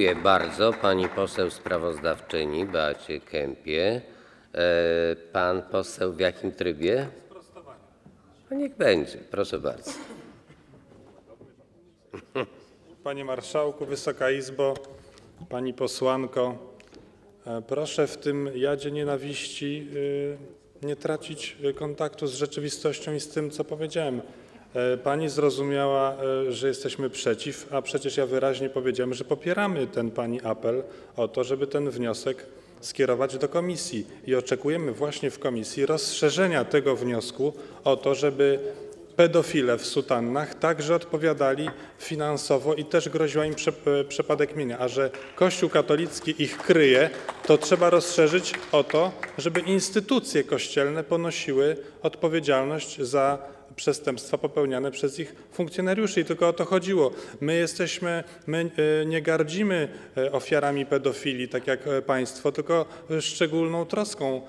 Dziękuję bardzo pani poseł sprawozdawczyni Beacie Kępie. E, Pan poseł w jakim trybie? No niech będzie, proszę bardzo. Panie Marszałku, Wysoka Izbo, Pani Posłanko, e, proszę w tym jadzie nienawiści y, nie tracić kontaktu z rzeczywistością i z tym, co powiedziałem. E, Pani zrozumiała, e, że jesteśmy przeciw, a przecież ja wyraźnie powiedziałem, że popieramy ten Pani apel o to, żeby ten wniosek skierować do komisji. I oczekujemy właśnie w komisji rozszerzenia tego wniosku o to, żeby pedofile w sutannach także odpowiadali finansowo i też groziła im prze- przepadek mienia. A że Kościół katolicki ich kryje, to trzeba rozszerzyć o to, żeby instytucje kościelne ponosiły odpowiedzialność za przestępstwa popełniane przez ich funkcjonariuszy. I tylko o to chodziło. My jesteśmy, my e, nie gardzimy e, ofiarami pedofilii, tak jak e, państwo, tylko szczególną troską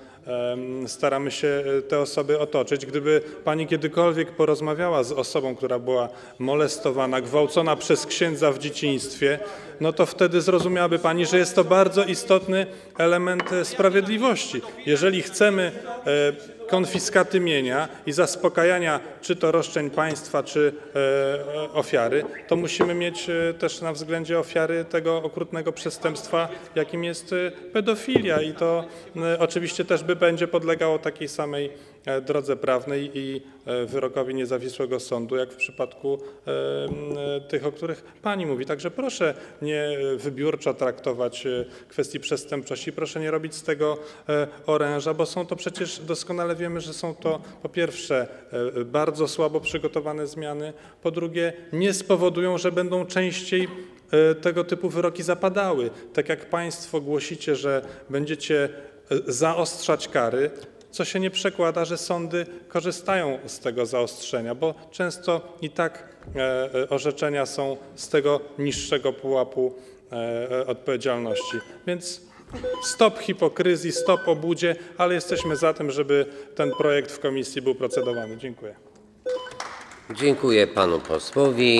staramy się e, te osoby otoczyć. Gdyby pani kiedykolwiek porozmawiała z osobą, która była molestowana, gwałcona przez księdza w dzieciństwie, no to wtedy zrozumiałaby pani, że jest to bardzo istotny element e, sprawiedliwości. Jeżeli chcemy e, konfiskaty mienia i zaspokajania czy to roszczeń państwa, czy e, ofiary, to musimy mieć e, też na względzie ofiary tego okrutnego przestępstwa, jakim jest e, pedofilia. I to oczywiście też by będzie podlegało takiej samej drodze prawnej i e, wyrokowi niezawisłego sądu, jak w przypadku e, e, tych, o których pani mówi. Także proszę nie e, wybiórczo traktować e, kwestii przestępczości, proszę nie robić z tego e, oręża, bo są to przecież doskonale wiemy, że są to po pierwsze e, bardzo słabo przygotowane zmiany, po drugie nie spowodują, że będą częściej e, tego typu wyroki zapadały. Tak jak państwo głosicie, że będziecie e, zaostrzać kary, co się nie przekłada, że sądy korzystają z tego zaostrzenia, bo często i tak e, e, orzeczenia są z tego niższego pułapu e, odpowiedzialności. Więc stop hipokryzji, stop obudzie, ale jesteśmy za tym, żeby ten projekt w komisji był procedowany. Dziękuję. Dziękuję panu posłowi.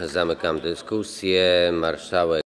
Zamykam dyskusję. Marszałek.